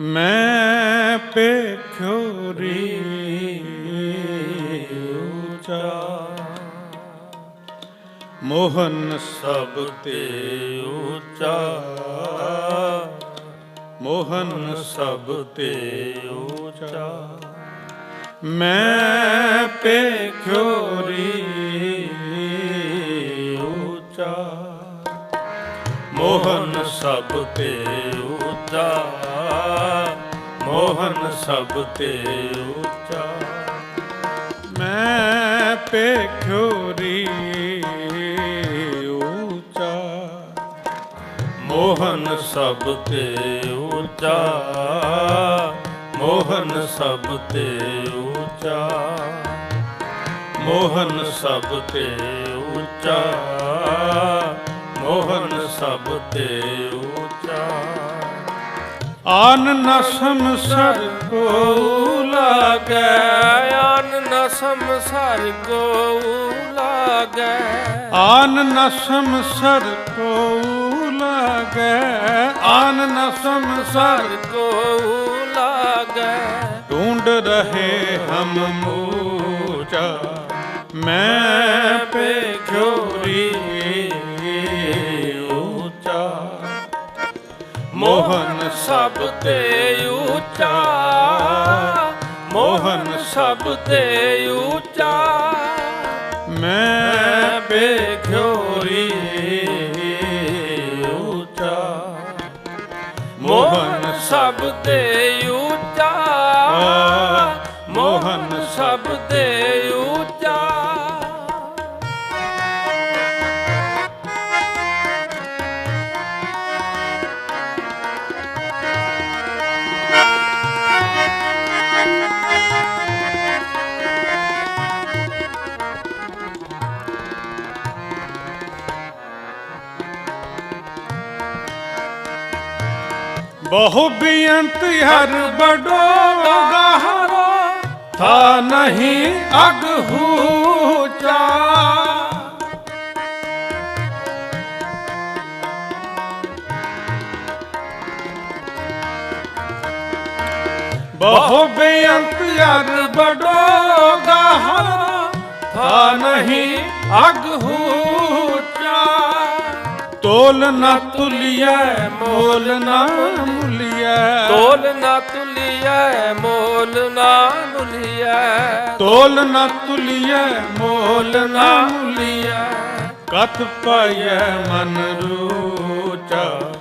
ਮੈਂ ਪੇਖਿਓ ਰੀ ਉੱਚਾ। ਮੋਹਨ ਸਭ ਤੇ ਉੱਚਾ। ਮੋਹਨ ਸਭ ਤੇ ਉੱਚਾ। ਮੈਂ ਸਭ ਤੇ ਉੱਚਾ। ਮੈਂ ਪੇਖਿਓ ਰੀ ਉੱਚਾ। ਮੋਹਨ ਸਭ ਤੇ ਉੱਚਾ। ਮੋਹਨ ਸਭ ਤੇ ਉੱਚਾ। ਮੋਹਨ ਸਭ ਤੇ ਉੱਚਾ। ਮੋਹਨ ਸਭ ਤੇ ਉੱਚਾ। ਆਨ ਨ ਸੰਸਰ ਕੋ ਲਾਗੈ ਆਨ ਨ ਸੰਸਾਰ ਕੋ ਲਾਗੈ ਆਨ ਨ ਸੰਸਰ ਕੋ ਲਾਗੈ ਆਨ ਨ ਸੰਸਰ ਕੋ ਲਾਗੈ ਢੂੰਡ ਰਹੇ ਹਮ ਮੂਚਾ ਮੈਂ ਸਭ ਤੇ ਉੱਚਾ ਮੋਹਨ ਸਭ ਤੇ ਉੱਚਾ। ਮੈਂ ਪੇਖਿਓ ਰੀ ਉੱਚਾ। ਮੋਹਨ ਸਭ ਤੇ ਉੱਚਾ ਮੋਹਨ ਸਭ ਤੇ ਬਹੁ ਬੇਅੰਤ ਹਰ ਬੜੋ ਗਹਰੋ, ਥਾ ਨਹੀਂ ਅਗ ਹੂਚਾ। ਬਹੁ ਬੇਅੰਤ ਹਰ ਬੜੋ ਗਹਰੋ, ਥਾ ਨਹੀਂ ਅਗ ਹੂਚਾ ਤੋਲ ਨਾ ਤੁਲਿਐ ਮੋਲ ਨਾ ਮੁਲਿਐ। ਤੋਲ ਨਾ ਤੁਲਿਐ ਮੋਲ ਨਾ ਮੁਲਿਐ। ਤੋਲ ਨਾ ਤੁਲਿਐ ਮੋਲ ਨਾ ਮੁਲਿਐ। ਕਤ ਪਾਇਐ ਮਨ ਰੂਚਾ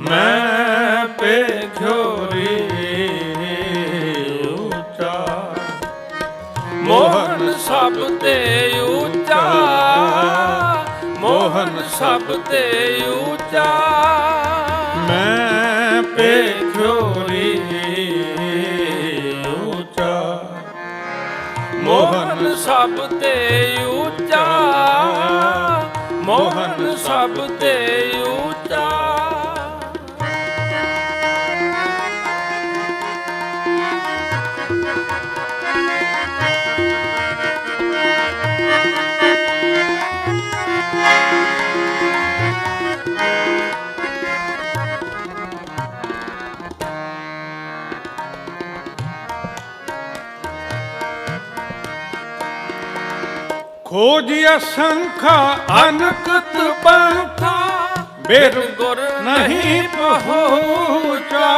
ਮੈਂ ਪੇਖਿਓ ਰੀ ਉੱਚਾ ਮੋਹਨ ਸਭ ਤੇ ਉੱਚਾ ਮੋਹਨ ਸਭ ਤੇ ਉੱਚਾ। ਮੈਂ ਪੇਖਿਓ ਰੀ ਉੱਚਾ। ਮੋਹਨ ਸਭ ਤੇ ਉੱਚਾ। ਮੋਹਨ ਸਭ ਤੇ ਉੱਚਾ। ਖੋਜ ਅਸੰਖਾ ਅਨਕਤ ਪੰਥਾ, ਬਿਰ ਗੁਰ ਨਹੀਂ ਪਹੁੰਚਾ।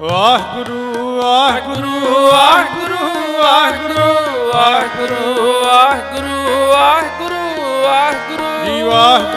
ਵਾਹਿਗੁਰੂ ਵਾਹਿਗੁਰੂ ਵਾਹਿਗੁਰੂ ਵਾਹਿਗੁਰੂ ਵਾਹਿਗੁਰੂ ਵਾਹਿਗੁਰੂ ਵਾਹਿਗੁਰੂ ਵਾਹਿਗੁਰੂ। ਜੀ ਵਾਹਿਗੁਰੂ।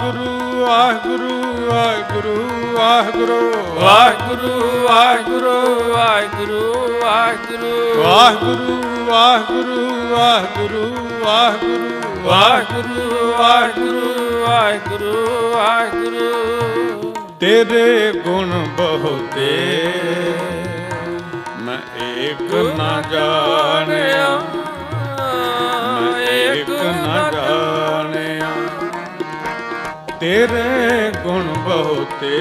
ਵਾਹਿਗੁਰੂ ਵਾਹਿਗੁਰੂ ਵਾਹਿਗੁਰੂ ਵਾਹਿਗੁਰੂ। ਵਾਹਿਗੁਰੂ ਵਾਹਿਗੁਰੂ ਵਾਹਿਗੁਰੂ ਵਾਹਿਗੁਰੂ। ਵਾਹਿਗੁਰੂ ਵਾਹਿਗੁਰੂ ਵਾਹਿਗੁਰੂ ਵਾਹਿਗੁਰੂ। ਵਾਹਿਗੁਰੂ ਵਾਹਿਗੁਰੂ ਵਾਹਿਗੁਰੂ ਵਾਹਿਗੁਰੂ। ਤੇਰੇ ਗੁਣ ਬਹੁਤੇ। ਮੈਂ ਏਕ ਨਾ ਜਾਣਿਆ। ਤੇਰੇ ਗੁਣ ਬਹੁਤੇ।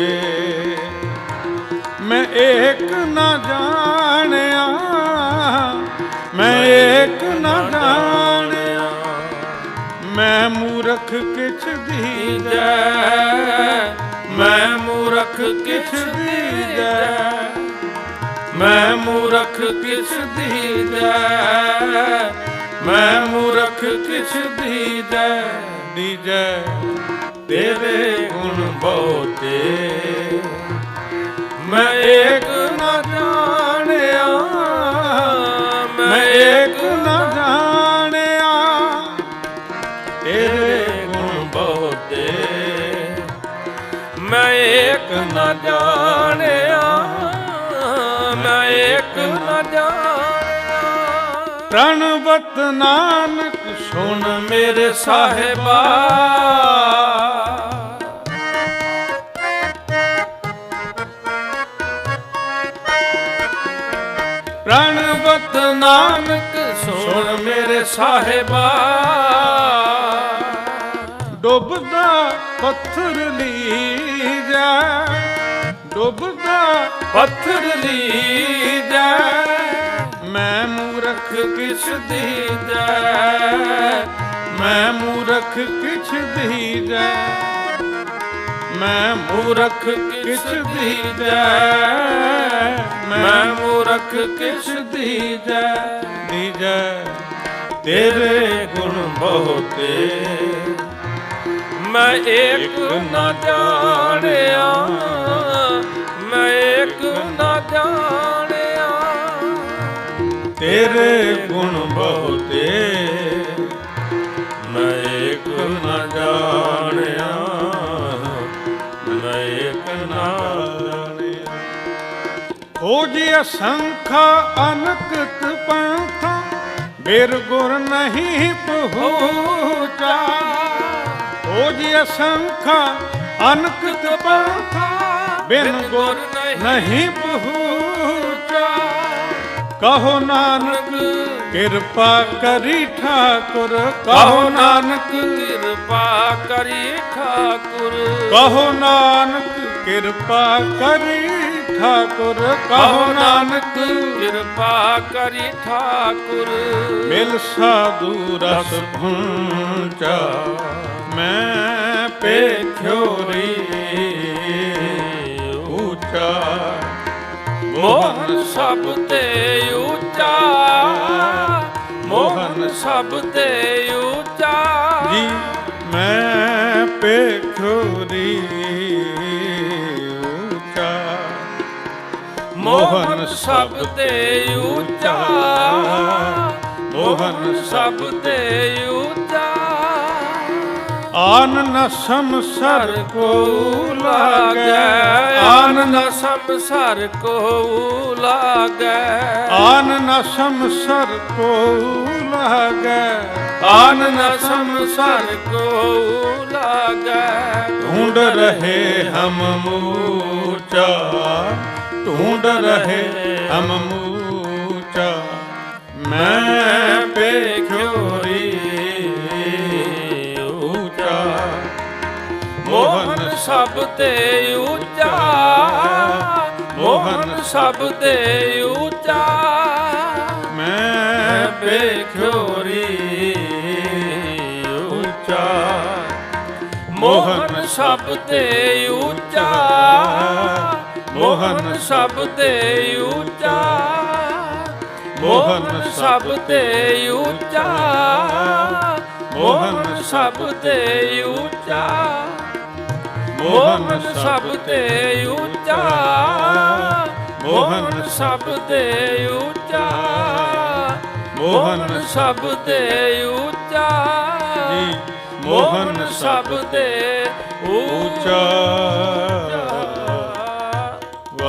ਮੈਂ ਏਕ ਨਾ ਜਾਣਿਆ ਮੈਂ ਏਕ ਨਾ ਜਾਣਿਆ। ਮੈਂ ਮੂਰਖ ਕਿਛ ਦੀਜੈ ਮੈਂ ਮੂਰਖ ਕਿਛ ਦੀਜੈ ਮੈਂ ਮੂਰਖ ਕਿਛ ਦੀਜੈ ਮੈਂ ਮੂਰਖ ਕਿਛ ਦੀਜੈ ਦੀਜੈ ਤੇਰੇ ਗੁਣ ਬਹੁਤੇ। ਮੈਂ ਏਕ ਨਾ ਜਾਣਿਆ, ਮੈਂ ਏਕ ਨਾ ਜਾਣਿਆ, ਤੇਰੇ ਗੁਣ ਬਹੁਤੇ। ਮੈਂ ਇੱਕ ਨਾ ਜਾਣਿਆ, ਮੈਂ ਇੱਕ ਨਾ ਜਾਣਿਆ। ਪ੍ਰਣਵਤ ਨਾਨਕ, ਸੁਣ ਮੇਰੇ ਸਾਹਿਬਾ। ਪ੍ਰਣਵਤ ਨਾਨਕ, ਸੁਣ ਮੇਰੇ ਸਾਹਿਬਾ। ਡੁੱਬਦਾ ਪੱਥਰ ਲੀਜੈ ਡੁੱਬਦਾ ਪੱਥਰ ਲੀਜੈ ਮੈਂ ਮੂਰਖ ਕਿਸ ਦੀਜੈ ਮੈਂ ਮੂਰਖ ਕਿਛ ਦੀਜੈ ਮੈਂ ਮੂਰਖ ਕਿਛ ਦੀਜੈ ਮੈਂ ਮੂਰਖ ਕਿਸ ਦੀਜੈ ਦੀਜੈ ਤੇਰੇ ਗੁਣ ਬਹੁਤੇ। ਮੈਂ ਏਕ ਨਾ ਜਾਣਿਆ। ਮੈਂ ਇੱਕ ਨਾ ਜਾਣਿਆ। ਤੇਰੇ ਗੁਣ ਬਹੁਤੇ। ਮੈਂ ਇੱਕ ਨਾ ਜਾਣਿਆ। ਖੋਜੀ ਅਸੰਖਾ ਅਨਕਤ ਪੰਥਾ ਬਿਰ ਗੁਰ ਨਹੀਂ ਪਹੁੰਚਾ। ਖੋਜੀ ਅਸੰਖਾ ਅਨਕਤ ਪੰਥਾ ਬਿਨ ਗੁਰ ਨਹੀਂ ਪਹੁੰਚਾ। ਕਹੋ ਨਾਨਕ ਕਿਰਪਾ ਕਰੀ ਠਾਕੁਰ ਕਹੋ ਨਾਨਕ ਕਿਰਪਾ ਕਰੀ ਠਾਕੁਰ। ਕਹੋ ਨਾਨਕ ਕਿਰਪਾ ਕਰੀ ਠਾਕੁਰ ਕਹੋ ਨਾਨਕ ਕਿਰਪਾ ਕਰੀ ਠਾਕੁਰ ਮਿਲ ਸਾਧੂ ਰਸ ਭੁੰਚਾ ਮੈਂ ਪੇਖਿਓ ਰੀ ਉੱਚਾ ਮੋਹਨ ਸਭ ਤੇ ਉੱਚਾ ਮੋਹਨ ਸਭ ਤੇ ਉੱਚਾ ਜੀ ਮੈਂ ਪੇਖਿਓ ਸਭ ਤੇ ਉੱਚਾ ਮੋਹਨ ਸਭ ਤੇ ਉੱਚਾ। ਆਨ ਨ ਸੰਸਰ ਕੋ ਲਾਗੈ। ਆਨ ਨ ਸੰਸਰ ਕੋ ਲਾਗੈ। ਆਨ ਨ ਸੰਸਰ ਕੋ ਲਾਗੈ। ਆਨ ਨ ਸੰਸਰ ਕੋ ਲਾਗੈ। ਢੂੰਡ ਰਹੇ ਹਮ ਮੂਚਾ। ਢੂੰਡ ਰਹੇ ਹਮ ਮੂਚਾ ਮੈਂ ਪੇਖਿਓ ਰੀ ਉੱਚਾ ਮੋਹਨ ਸਭ ਤੇ ਉੱਚਾ ਮੋਹਨ ਸਭ ਤੇ ਉੱਚਾ ਮੈਂ ਵੇਖਿਓ ਰੀ ਉੱਚਾ ਮੋਹਨ ਸਭ ਤੇ ਉੱਚਾ ਮੋਹਨ ਸਭ ਤੇ ਉੱਚਾ। ਮੋਹਨ ਸਭ ਤੇ ਉੱਚਾ। ਮੋਹਨ ਸਭ ਤੇ ਉੱਚਾ। ਮੋਹਨ ਸਭ ਤੇ ਉੱਚਾ। ਮੋਹਨ ਸਭ ਤੇ ਉੱਚਾ। ਮੋਹਨ ਸਭ ਤੇ ਉੱਚਾ। ਜੀ ਮੋਹਨ ਸਭ ਤੇ ਉੱਚਾ। ਉੱਚਾ।